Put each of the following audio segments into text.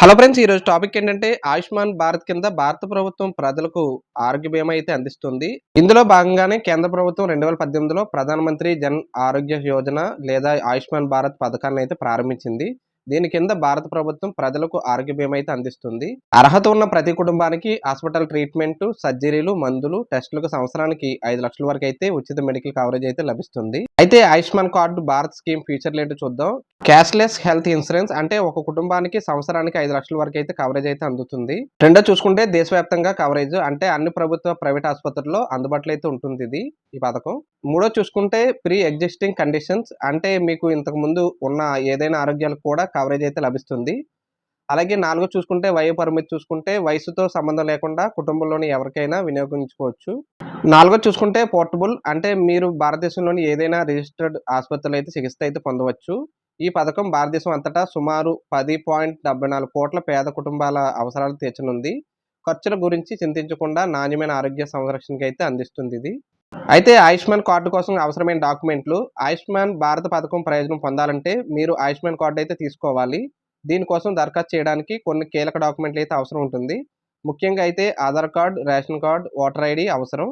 Hello friends ఈరోజు topic ఏంటంటే ఆయుష్మాన్ భారత్ కింద భారత ప్రభుత్వం ప్రజలకు ఆరోగ్య బీమా అయితే అందిస్తుంది. ఇందులో భాగంగానే కేంద్ర ప్రభుత్వం రెండు వేల పద్దెనిమిదిలో ప్రధానమంత్రి జన్ ఆరోగ్య యోజన లేదా ఆయుష్మాన్ భారత్ పథకాన్ని అయితే ప్రారంభించింది. దీని కింద భారత ప్రభుత్వం ప్రజలకు ఆరోగ్య బీమా అయితే అందిస్తుంది. అర్హత ఉన్న ప్రతి కుటుంబానికి హాస్పిటల్ ట్రీట్మెంట్ సర్జరీలు మందులు టెస్టులకు సంవత్సరానికి ఐదు లక్షల వరకు అయితే ఉచిత మెడికల్ కవరేజ్ అయితే లభిస్తుంది. అయితే ఆయుష్మాన్ కార్డు భారత్ స్కీమ్ ఫీచర్లు ఏంటో చూద్దాం. క్యాష్లెస్ హెల్త్ ఇన్సూరెన్స్ అంటే ఒక కుటుంబానికి సంవత్సరానికి ఐదు లక్షల వరకు అయితే కవరేజ్ అయితే అందుతుంది. రెండో చూసుకుంటే దేశవ్యాప్తంగా కవరేజ్ అంటే అన్ని ప్రభుత్వ ప్రైవేట్ ఆసుపత్రుల్లో అందుబాటులో అయితే ఉంటుంది ఇది ఈ పథకం. మూడో చూసుకుంటే ప్రీ ఎగ్జిస్టింగ్ కండిషన్స్ అంటే మీకు ఇంతకు ముందు ఉన్న ఏదైనా ఆరోగ్యాలు కూడా కవరేజ్ అయితే లభిస్తుంది. అలాగే నాలుగో చూసుకుంటే వయో పరిమితి చూసుకుంటే వయసుతో సంబంధం లేకుండా కుటుంబంలోని ఎవరికైనా వినియోగించుకోవచ్చు. నాలుగో చూసుకుంటే పోర్టబుల్ అంటే మీరు భారతదేశంలోని ఏదైనా రిజిస్టర్డ్ ఆసుపత్రులు అయితే చికిత్స అయితే పొందవచ్చు. ఈ పథకం భారతదేశం అంతటా సుమారు పది పాయింట్ డెబ్బై నాలుగు కోట్ల పేద కుటుంబాల అవసరాలు తీర్చనుంది. ఖర్చుల గురించి చింతించకుండా నాణ్యమైన ఆరోగ్య సంరక్షణకి అయితే అందిస్తుంది ఇది. అయితే ఆయుష్మాన్ కార్డు కోసం అవసరమైన డాక్యుమెంట్లు ఆయుష్మాన్ భారత పథకం ప్రయోజనం పొందాలంటే మీరు ఆయుష్మాన్ కార్డు అయితే తీసుకోవాలి. దీనికోసం దరఖాస్తు చేయడానికి కొన్ని కీలక డాక్యుమెంట్లు అయితే అవసరం ఉంటుంది. ముఖ్యంగా అయితే Aadhaar card ration card voter ID అవసరం.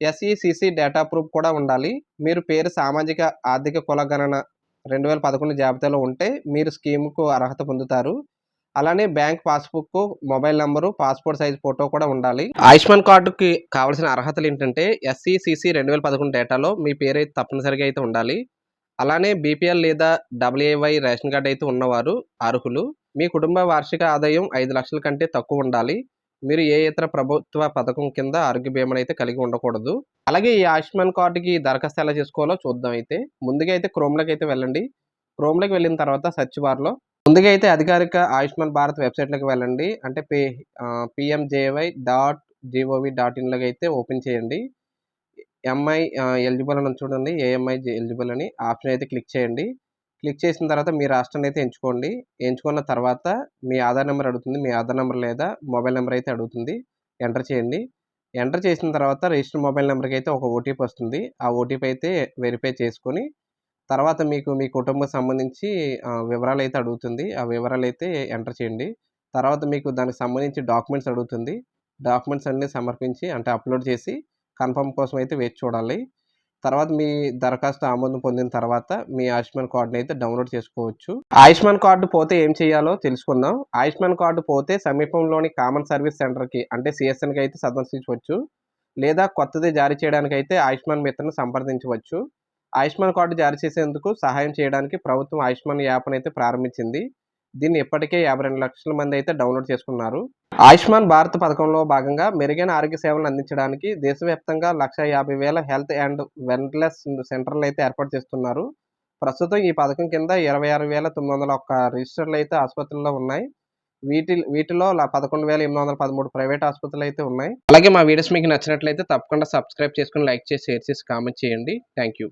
ఎస్ఈసిసి డేటా ప్రూఫ్ కూడా ఉండాలి. మీరు పేరు సామాజిక ఆర్థిక కులగణన రెండు వేల పదకొండు జాబితాలో ఉంటే మీరు స్కీమ్కు అర్హత పొందుతారు. అలానే bank passbook mobile number passport size photo కూడా ఉండాలి. ఆయుష్మాన్ కార్డుకి కావాల్సిన అర్హతలు ఏంటంటే ఎస్సీసీసీ రెండు వేల పదకొండు డేటాలో మీ పేరు అయితే తప్పనిసరిగా అయితే ఉండాలి. అలానే బీపీఎల్ లేదా డబ్ల్యూఏవై రేషన్ కార్డు అయితే ఉన్నవారు అర్హులు. మీ కుటుంబ వార్షిక ఆదాయం ఐదు లక్షల కంటే తక్కువ ఉండాలి. మీరు ఏ ఇతర ప్రభుత్వ పథకం కింద ఆరోగ్య బీమాను అయితే కలిగి ఉండకూడదు. అలాగే ఈ ఆయుష్మాన్ కార్డుకి దరఖాస్తు ఎలా చేసుకోవాలో చూద్దాం అయితే. ముందుగా అయితే క్రోమ్లోకి అయితే వెళ్ళండి. క్రోమ్లోకి వెళ్ళిన తర్వాత సెర్చ్ బార్లో ముందుగా అయితే అధికారిక ఆయుష్మాన్ భారత్ వెబ్సైట్లోకి వెళ్ళండి. అంటే P PMJAY dot GOV dot ఇన్లోకి అయితే ఓపెన్ చేయండి. ఎంఐ ఎలిజిబుల్ అని చూడండి. ఏఎంఐ ఎలిజిబుల్ అని ఆప్షన్ అయితే క్లిక్ చేయండి. క్లిక్ చేసిన తర్వాత మీ రాష్ట్రాన్ని అయితే ఎంచుకోండి. ఎంచుకున్న తర్వాత మీ ఆధార్ నెంబర్ అడుగుతుంది. మీ ఆధార్ నెంబర్ లేదా మొబైల్ నెంబర్ అయితే అడుగుతుంది. ఎంటర్ చేయండి. ఎంటర్ చేసిన తర్వాత రిజిస్టర్ మొబైల్ నెంబర్కి అయితే ఒక ఓటీపీ వస్తుంది. ఆ ఓటీపీ అయితే వెరిఫై చేసుకొని తర్వాత మీకు మీ కుటుంబం సంబంధించి వివరాలు అయితే అడుగుతుంది. ఆ వివరాలు అయితే ఎంటర్ చేయండి. తర్వాత మీకు దానికి సంబంధించి డాక్యుమెంట్స్ అడుగుతుంది. డాక్యుమెంట్స్ అన్నీ సమర్పించి అంటే అప్లోడ్ చేసి కన్ఫర్మ్ కోసం అయితే వేచి చూడాలి. తర్వాత మీ దరఖాస్తు ఆమోదం పొందిన తర్వాత మీ ఆయుష్మాన్ కార్డుని అయితే డౌన్లోడ్ చేసుకోవచ్చు. ఆయుష్మాన్ కార్డు పోతే ఏం చేయాలో తెలుసుకుందాం. ఆయుష్మాన్ కార్డు పోతే సమీపంలోని కామన్ సర్వీస్ సెంటర్కి అంటే సిఎస్ఎన్కి అయితే సందర్శించవచ్చు. లేదా కొత్తది జారీ చేయడానికి అయితే ఆయుష్మాన్ మిత్రను సంప్రదించవచ్చు. ఆయుష్మాన్ కార్డు జారీ చేసేందుకు సహాయం చేయడానికి ప్రభుత్వం ఆయుష్మాన్ యాప్ను అయితే ప్రారంభించింది. దీన్ని ఇప్పటికే యాభై రెండు లక్షల మంది అయితే డౌన్లోడ్ చేసుకున్నారు. ఆయుష్మాన్ భారత్ పథకంలో భాగంగా మెరుగైన ఆరోగ్య సేవలను అందించడానికి దేశవ్యాప్తంగా లక్ష యాభై వేల హెల్త్ అండ్ వెల్నెస్ సెంటర్లు అయితే ఏర్పాటు చేస్తున్నారు. ప్రస్తుతం ఈ పథకం కింద ఇరవై ఆరు వేల తొమ్మిది వందల ఒక్క రిజిస్టర్లు అయితే ఆసుపత్రుల్లో ఉన్నాయి. వీటి వీటిలో పదకొండు వేల ఎనిమిది వందల పదమూడు ప్రైవేట్ ఆసుపత్రులు అయితే ఉన్నాయి. అలాగే మా వీడియోస్ మీకు నచ్చినట్లయితే తప్పకుండా సబ్స్క్రైబ్ చేసుకుని లైక్ చేసి షేర్ చేసి కామెంట్ చేయండి. Thank you